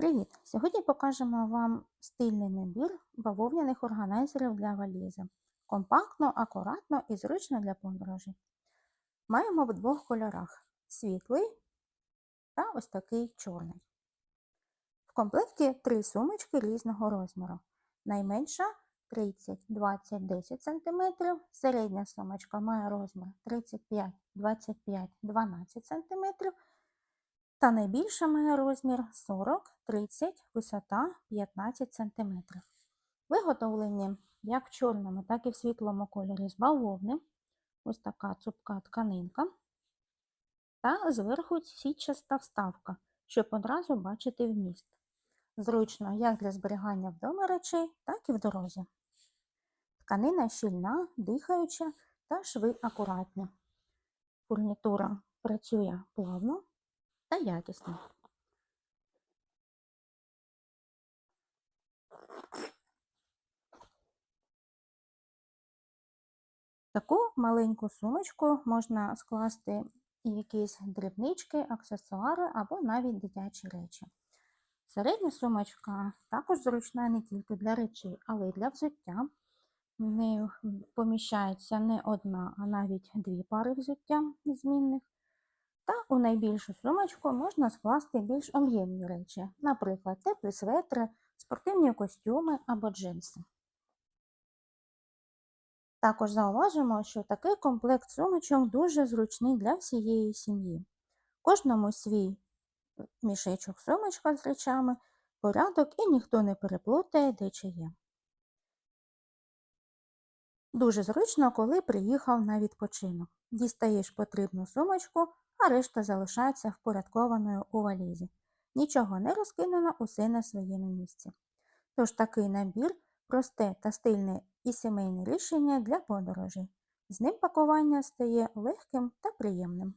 Привіт! Сьогодні покажемо вам стильний набір бавовняних органайзерів для валізи. Компактно, акуратно і зручно для подорожей. Маємо в двох кольорах світлий та ось такий чорний. В комплекті три сумочки різного розміру. Найменша 30, 20, 10 см, середня сумочка має розмір 35, 25, 12 см та найбільша має розмір 40, 30, висота 15 см. Виготовлені як в чорному, так і в світлому кольорі з бавовни. Ось така цупка тканинка. Та зверху сітчаста вставка, щоб одразу бачити вміст. Зручно як для зберігання вдома речей, так і в дорозі. Тканина щільна, дихаюча та шви акуратні. Фурнітура працює плавно та якісно. Таку маленьку сумочку можна скласти якісь дрібнички, аксесуари або навіть дитячі речі. Середня сумочка також зручна не тільки для речей, але й для взуття. В неї поміщається не одна, а навіть дві пари взуття змінних. Та у найбільшу сумочку можна скласти більш об'ємні речі, наприклад, теплі светри, спортивні костюми або джинси. Також зауважимо, що такий комплект сумочок дуже зручний для всієї сім'ї. Кожному свій мішечок сумочка з речами, порядок і ніхто не переплутає, де чи є. Дуже зручно, коли приїхав на відпочинок. Дістаєш потрібну сумочку, а решта залишається впорядкованою у валізі. Нічого не розкинено, усе на своєму місці. Тож такий набір просте та стильне і сімейне рішення для подорожей. З ним пакування стає легким та приємним.